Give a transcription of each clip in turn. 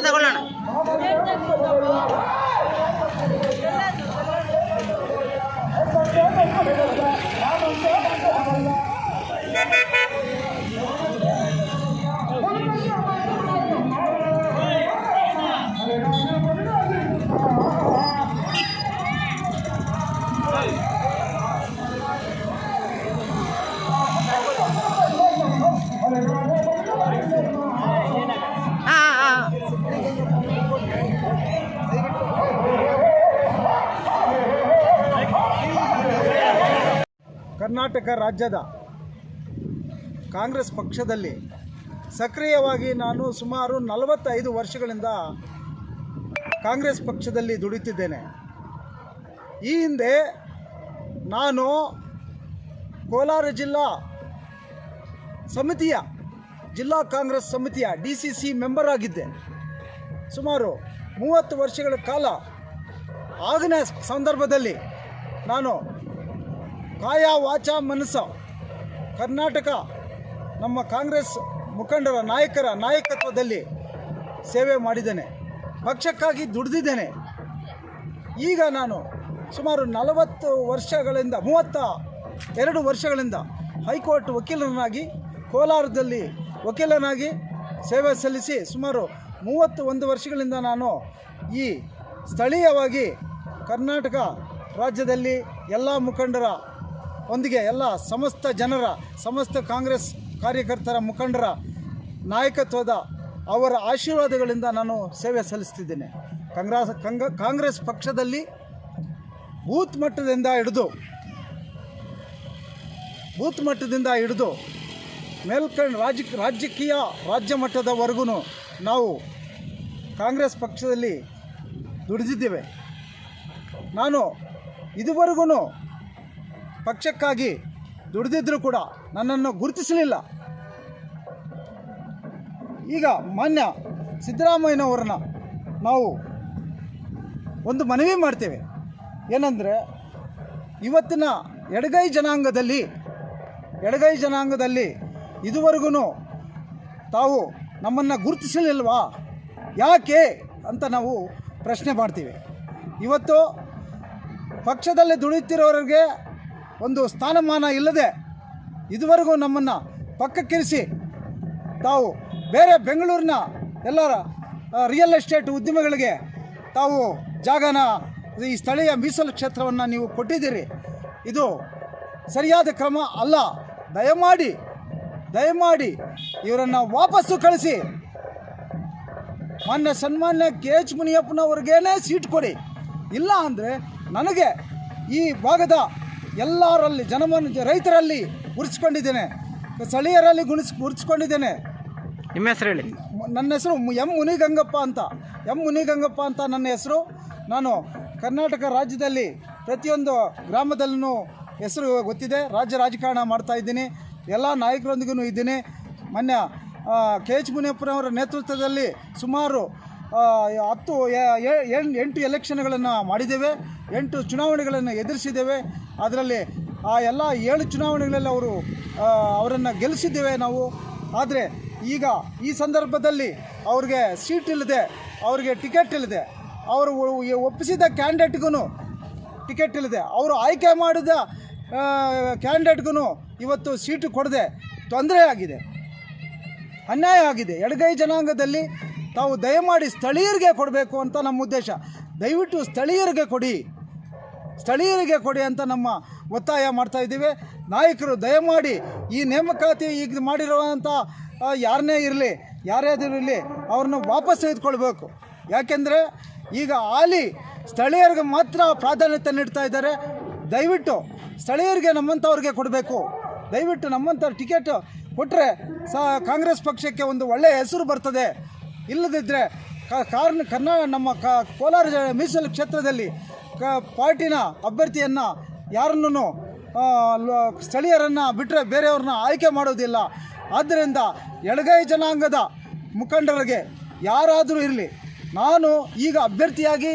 ತಗೊಳ್ಳೋಣ. ಕರ್ನಾಟಕ ರಾಜ್ಯದ ಕಾಂಗ್ರೆಸ್ ಪಕ್ಷದಲ್ಲಿ ಸಕ್ರಿಯವಾಗಿ ನಾನು ಸುಮಾರು ನಲವತ್ತೈದು ವರ್ಷಗಳಿಂದ ಕಾಂಗ್ರೆಸ್ ಪಕ್ಷದಲ್ಲಿ ದುಡಿತಿದ್ದೇನೆ. ಈ ಹಿಂದೆ ನಾನು ಕೋಲಾರ ಜಿಲ್ಲಾ ಸಮಿತಿಯ, ಜಿಲ್ಲಾ ಕಾಂಗ್ರೆಸ್ ಸಮಿತಿಯ ಡಿ ಸಿ ಸಿ ಮೆಂಬರ್ ಆಗಿದ್ದೆ ಸುಮಾರು ಮೂವತ್ತು ವರ್ಷಗಳ ಕಾಲ ಆಗಿನ ಸಂದರ್ಭದಲ್ಲಿ ನಾನು ಕಾಯ ವಾಚ ಮನಸ್ಸ. ಕರ್ನಾಟಕ ನಮ್ಮ ಕಾಂಗ್ರೆಸ್ ಮುಖಂಡರ ನಾಯಕರ ನಾಯಕತ್ವದಲ್ಲಿ ಸೇವೆ ಮಾಡಿದ್ದೇನೆ. ಪಕ್ಷಕ್ಕಾಗಿ ದುಡಿದಿದ್ದೇನೆ. ಈಗ ನಾನು ಸುಮಾರು ನಲವತ್ತು ವರ್ಷಗಳಿಂದ, ಮೂವತ್ತ ಎರಡು ವರ್ಷಗಳಿಂದ ಹೈಕೋರ್ಟ್ ವಕೀಲರನ್ನಾಗಿ ಕೋಲಾರದಲ್ಲಿ ವಕೀಲನಾಗಿ ಸೇವೆ ಸಲ್ಲಿಸಿ ಸುಮಾರು ಮೂವತ್ತು ಒಂದು ವರ್ಷಗಳಿಂದ ನಾನು ಈ ಸ್ಥಳೀಯವಾಗಿ ಕರ್ನಾಟಕ ರಾಜ್ಯದಲ್ಲಿ ಎಲ್ಲ ಮುಖಂಡರ ಒಂದಿಗೆ ಎಲ್ಲ ಸಮಸ್ತ ಜನರ, ಸಮಸ್ತ ಕಾಂಗ್ರೆಸ್ ಕಾರ್ಯಕರ್ತರ ಮುಖಂಡರ ನಾಯಕತ್ವದ ಅವರ ಆಶೀರ್ವಾದಗಳಿಂದ ನಾನು ಸೇವೆ ಸಲ್ಲಿಸ್ತಿದ್ದೇನೆ. ಕಾಂಗ್ರೆಸ್, ಕಂಗ, ಕಾಂಗ್ರೆಸ್ ಪಕ್ಷದಲ್ಲಿ ಬೂತ್ ಮಟ್ಟದಿಂದ ಹಿಡಿದು, ಬೂತ್ ಮಟ್ಟದಿಂದ ಹಿಡಿದು ಮೇಲ್ಕಂಡ್ ರಾಜ, ರಾಜಕೀಯ ರಾಜ್ಯ ಮಟ್ಟದವರೆಗೂ ನಾವು ಕಾಂಗ್ರೆಸ್ ಪಕ್ಷದಲ್ಲಿ ದುಡಿದಿದ್ದೇವೆ. ನಾನು ಇದುವರೆಗೂ ಪಕ್ಷಕ್ಕಾಗಿ ದುಡಿದಿದ್ದರೂ ಕೂಡ ನನ್ನನ್ನು ಗುರುತಿಸಲಿಲ್ಲ. ಈಗ ಮಾನ್ಯ ಸಿದ್ದರಾಮಯ್ಯನವ್ರನ್ನ ನಾವು ಒಂದು ಮನವಿ ಮಾಡ್ತೇವೆ. ಏನಂದರೆ, ಇವತ್ತಿನ ಎಡಗೈ ಜನಾಂಗದಲ್ಲಿ ಎಡಗೈ ಜನಾಂಗದಲ್ಲಿ ಇದುವರೆಗೂ ತಾವು ನಮ್ಮನ್ನು ಗುರುತಿಸಲಿಲ್ವಾ? ಯಾಕೆ ಅಂತ ನಾವು ಪ್ರಶ್ನೆ ಮಾಡ್ತೀವಿ. ಇವತ್ತು ಪಕ್ಷದಲ್ಲಿ ದುಡಿಯುತ್ತಿರೋರಿಗೆ ಒಂದು ಸ್ಥಾನಮಾನ ಇಲ್ಲದೆ ಇದುವರೆಗೂ ನಮ್ಮನ್ನು ಪಕ್ಕಕ್ಕಿರಿಸಿ ತಾವು ಬೇರೆ ಬೆಂಗಳೂರಿನ ಎಲ್ಲರ ರಿಯಲ್ ಎಸ್ಟೇಟ್ ಉದ್ಯಮಿಗಳಿಗೆ ತಾವು ಜಾಗನ, ಈ ಸ್ಥಳೀಯ ಮೀಸಲು ಕ್ಷೇತ್ರವನ್ನು ನೀವು ಕೊಟ್ಟಿದ್ದೀರಿ. ಇದು ಸರಿಯಾದ ಕ್ರಮ ಅಲ್ಲ. ದಯಮಾಡಿ ದಯಮಾಡಿ ಇವರನ್ನು ವಾಪಸ್ಸು ಕಳಿಸಿ. ಮಾನ್ಯ ಸನ್ಮಾನ್ಯ ಕೆ. ಎಚ್. ಮುನಿಯಪ್ಪನವ್ರಿಗೇನೆ ಸೀಟ್ ಕೊಡಿ. ಇಲ್ಲ ಅಂದರೆ ನನಗೆ ಈ ಭಾಗದ ಎಲ್ಲರಲ್ಲಿ ಜನಮನ ರೈತರಲ್ಲಿ ಉರಿಸ್ಕೊಂಡಿದ್ದೇನೆ. ಸ್ಥಳೀಯರಲ್ಲಿ ಗುಣಿಸ್ ಉರಿಸ್ಕೊಂಡಿದ್ದೇನೆ. ನಿಮ್ಮ ಹೆಸರು ಹೇಳಿ. ನನ್ನ ಹೆಸರು ಎಂ ಮುನಿಗಂಗಪ್ಪ ಅಂತ. ಎಂ ಮುನಿಗಂಗಪ್ಪ ಅಂತ ನನ್ನ ಹೆಸರು. ನಾನು ಕರ್ನಾಟಕ ರಾಜ್ಯದಲ್ಲಿ ಪ್ರತಿಯೊಂದು ಗ್ರಾಮದಲ್ಲೂ ಹೆಸರು ಗೊತ್ತಿದೆ. ರಾಜ್ಯ ರಾಜಕಾರಣ ಮಾಡ್ತಾ ಇದ್ದೀನಿ. ಎಲ್ಲ ನಾಯಕರೊಂದಿಗೂ ಇದ್ದೀನಿ. ಮೊನ್ನೆ ಕೆ ಎಚ್ ಮುನಿಯಪ್ಪನವರ ನೇತೃತ್ವದಲ್ಲಿ ಸುಮಾರು ಹತ್ತು ಎಂಟು ಎಲೆಕ್ಷನ್ಗಳನ್ನು ಮಾಡಿದ್ದೇವೆ, ಎಂಟು ಚುನಾವಣೆಗಳನ್ನು ಎದುರಿಸಿದ್ದೇವೆ. ಅದರಲ್ಲಿ ಆ ಎಲ್ಲ ಏಳು ಚುನಾವಣೆಗಳಲ್ಲಿ ಅವರು ಅವರನ್ನು ಗೆಲ್ಲಿಸಿದ್ದೇವೆ ನಾವು. ಆದರೆ ಈಗ ಈ ಸಂದರ್ಭದಲ್ಲಿ ಅವ್ರಿಗೆ ಸೀಟ್ ಇಲ್ಲದೆ, ಅವ್ರಿಗೆ ಟಿಕೆಟ್ ಇಲ್ಲದೆ, ಅವರು ಒಪ್ಪಿಸಿದ ಕ್ಯಾಂಡಿಡೇಟ್ಗೂ ಟಿಕೆಟ್ ಇಲ್ಲದೆ, ಅವರು ಆಯ್ಕೆ ಮಾಡಿದ ಕ್ಯಾಂಡಿಡೇಟ್ಗೂ ಇವತ್ತು ಸೀಟು ಕೊಡದೆ ತೊಂದರೆ ಆಗಿದೆ. ಅನ್ಯಾಯ ಆಗಿದೆ. ಎಡಗೈ ಜನಾಂಗದಲ್ಲಿ ತಾವು ದಯಮಾಡಿ ಸ್ಥಳೀಯರಿಗೆ ಕೊಡಬೇಕು ಅಂತ ನಮ್ಮ ಉದ್ದೇಶ. ದಯವಿಟ್ಟು ಸ್ಥಳೀಯರಿಗೆ ಕೊಡಿ. ಸ್ಥಳೀಯರಿಗೆ ಕೊಡಿ ಅಂತ ನಮ್ಮ ಒತ್ತಾಯ ಮಾಡ್ತಾ ಇದ್ದೀವಿ. ನಾಯಕರು, ದಯಮಾಡಿ ಈ ನೇಮಕಾತಿ ಈಗ ಮಾಡಿರುವಂಥ ಯಾರನ್ನೇ ಇರಲಿ, ಯಾರ್ಯಾದರೂ ಇರಲಿ, ಅವ್ರನ್ನ ವಾಪಸ್ ತೆಗೆದುಕೊಳ್ಬೇಕು. ಯಾಕೆಂದರೆ ಈಗ ಆಲಿ ಸ್ಥಳೀಯರಿಗೆ ಮಾತ್ರ ಪ್ರಾಧಾನ್ಯತೆ ನೀಡ್ತಾ ಇದ್ದಾರೆ. ದಯವಿಟ್ಟು ಸ್ಥಳೀಯರಿಗೆ ನಮ್ಮಂಥವ್ರಿಗೆ ಕೊಡಬೇಕು. ದಯವಿಟ್ಟು ನಮ್ಮಂಥ ಟಿಕೆಟ್ ಕೊಟ್ಟರೆ ಸಹ ಕಾಂಗ್ರೆಸ್ ಪಕ್ಷಕ್ಕೆ ಒಂದು ಒಳ್ಳೆಯ ಹೆಸರು ಬರ್ತದೆ. ಇಲ್ಲದಿದ್ದರೆ ಕಾರಣ ಕರ್ನಾ ನಮ್ಮ ಕ ಕೋಲಾರ ಮೀಸಲ್ ಕ್ಷೇತ್ರದಲ್ಲಿ ಕ ಪಾರ್ಟಿನ ಅಭ್ಯರ್ಥಿಯನ್ನು ಯಾರನ್ನೂ ಸ್ಥಳೀಯರನ್ನು ಬಿಟ್ಟರೆ ಬೇರೆಯವ್ರನ್ನ ಆಯ್ಕೆ ಮಾಡೋದಿಲ್ಲ. ಆದ್ದರಿಂದ ಎಡಗೈ ಜನಾಂಗದ ಮುಖಂಡರಿಗೆ ಯಾರಾದರೂ ಇರಲಿ, ನಾನು ಈಗ ಅಭ್ಯರ್ಥಿಯಾಗಿ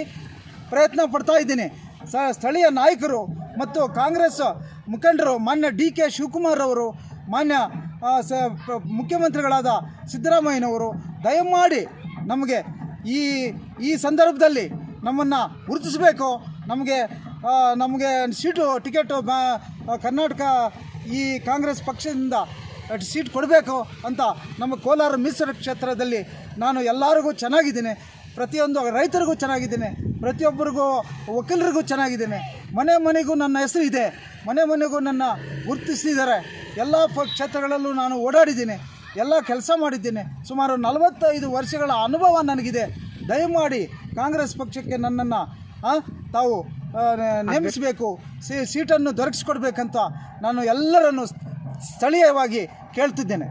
ಪ್ರಯತ್ನ ಪಡ್ತಾ ಇದ್ದೀನಿ. ಸ ಸ್ಥಳೀಯ ನಾಯಕರು ಮತ್ತು ಕಾಂಗ್ರೆಸ್ ಮುಖಂಡರು, ಮಾನ್ಯ ಡಿ ಕೆ ಶಿವಕುಮಾರ್ ಅವರು, ಮಾನ್ಯ ಸ ಮುಖ್ಯಮಂತ್ರಿಗಳಾದ ಸಿದ್ದರಾಮಯ್ಯನವರು ದಯಮಾಡಿ ನಮಗೆ ಈ ಈ ಸಂದರ್ಭದಲ್ಲಿ ನಮ್ಮನ್ನು ಗುರುತಿಸಬೇಕು. ನಮಗೆ ನಮಗೆ ಸೀಟು, ಟಿಕೆಟು ಕರ್ನಾಟಕ ಈ ಕಾಂಗ್ರೆಸ್ ಪಕ್ಷದಿಂದ ಸೀಟ್ ಕೊಡಬೇಕು ಅಂತ ನಮ್ಮ ಕೋಲಾರ ಮೀಸಲು ಕ್ಷೇತ್ರದಲ್ಲಿ ನಾನು ಎಲ್ಲರಿಗೂ ಚೆನ್ನಾಗಿದ್ದೀನಿ. ಪ್ರತಿಯೊಂದು ರೈತರಿಗೂ ಚೆನ್ನಾಗಿದ್ದೀನಿ. ಪ್ರತಿಯೊಬ್ಬರಿಗೂ ವಕೀಲರಿಗೂ ಚೆನ್ನಾಗಿದ್ದೀನಿ. ಮನೆ ಮನೆಗೂ ನನ್ನ ಹೆಸರು ಇದೆ. ಮನೆ ಮನೆಗೂ ನನ್ನ ಗುರುತಿಸಿದ್ದಾರೆ. ಎಲ್ಲ ಪ ಕ್ಷೇತ್ರಗಳಲ್ಲೂ ನಾನು ಓಡಾಡಿದ್ದೀನಿ. ಎಲ್ಲ ಕೆಲಸ ಮಾಡಿದ್ದೀನಿ. ಸುಮಾರು ನಲವತ್ತೈದು ವರ್ಷಗಳ ಅನುಭವ ನನಗಿದೆ. ದಯಮಾಡಿ ಕಾಂಗ್ರೆಸ್ ಪಕ್ಷಕ್ಕೆ ನನ್ನನ್ನು ತಾವು ನೇಮಿಸಬೇಕು. ಸೀಟನ್ನು ದೊರಕಿಸ್ಕೊಡ್ಬೇಕಂತ ನಾನು ಎಲ್ಲರನ್ನು ಸ್ಥಳೀಯವಾಗಿ ಕೇಳ್ತಿದ್ದೇನೆ.